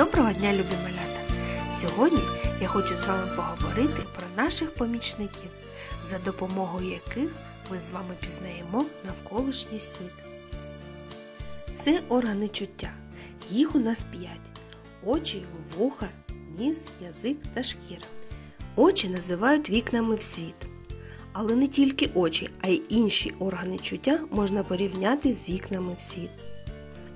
Доброго дня, любі малята! Сьогодні я хочу з вами поговорити про наших помічників, за допомогою яких ми з вами пізнаємо навколишній світ. Це органи чуття. Їх у нас п'ять: очі, вуха, ніс, язик та шкіра. Очі називають вікнами в світ. Але не тільки очі, а й інші органи чуття можна порівняти з вікнами в світ.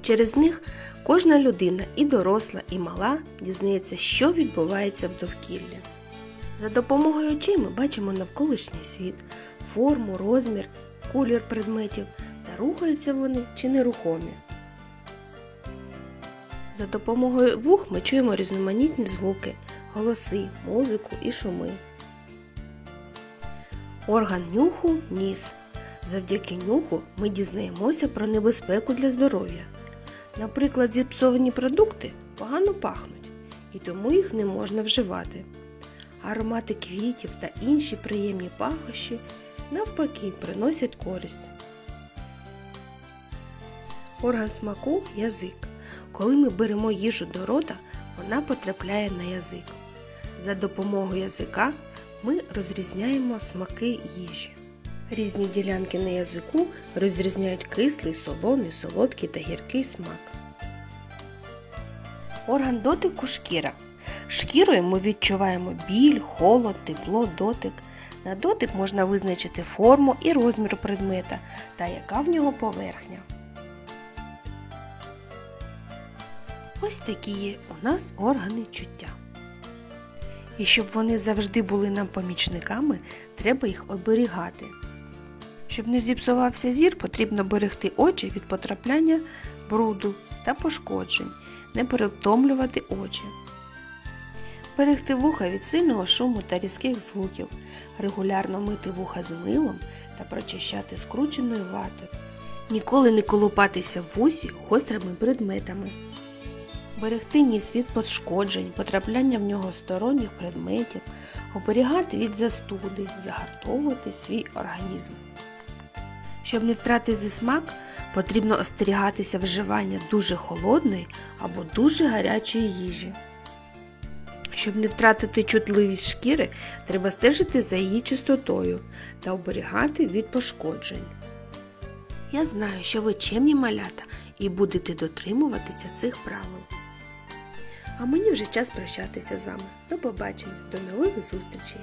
Через них кожна людина, і доросла, і мала, дізнається, що відбувається в довкіллі. За допомогою очей ми бачимо навколишній світ, форму, розмір, колір предметів та рухаються вони чи нерухомі. За допомогою вух ми чуємо різноманітні звуки, голоси, музику і шуми. Орган нюху ніс. Завдяки нюху ми дізнаємося про небезпеку для здоров'я. Наприклад, зіпсовані продукти погано пахнуть, і тому їх не можна вживати. Аромати квітів та інші приємні пахощі навпаки приносять користь. Орган смаку язик. Коли ми беремо їжу до рота, вона потрапляє на язик. За допомогою язика ми розрізняємо смаки їжі. Різні ділянки на язику розрізняють кислий, солоний, солодкий та гіркий смак. Орган дотику шкіра. Шкірою ми відчуваємо біль, холод, тепло, дотик. На дотик можна визначити форму і розмір предмета та яка в нього поверхня. Ось такі є у нас органи чуття. І щоб вони завжди були нам помічниками, треба їх оберігати. Щоб не зіпсувався зір, потрібно берегти очі від потрапляння бруду та пошкоджень, не перевтомлювати очі. Берегти вуха від сильного шуму та різких звуків, регулярно мити вуха з милом та прочищати скрученою ватою. Ніколи не колупатися в вусі гострими предметами. Берегти ніс від пошкоджень, потрапляння в нього сторонніх предметів, оберігати від застуди, загартовувати свій організм. Щоб не втратити смак, потрібно остерігатися вживання дуже холодної або дуже гарячої їжі. Щоб не втратити чутливість шкіри, треба стежити за її чистотою та оберігати від пошкоджень. Я знаю, що ви чемні малята і будете дотримуватися цих правил. А мені вже час прощатися з вами. До побачення, до нових зустрічей!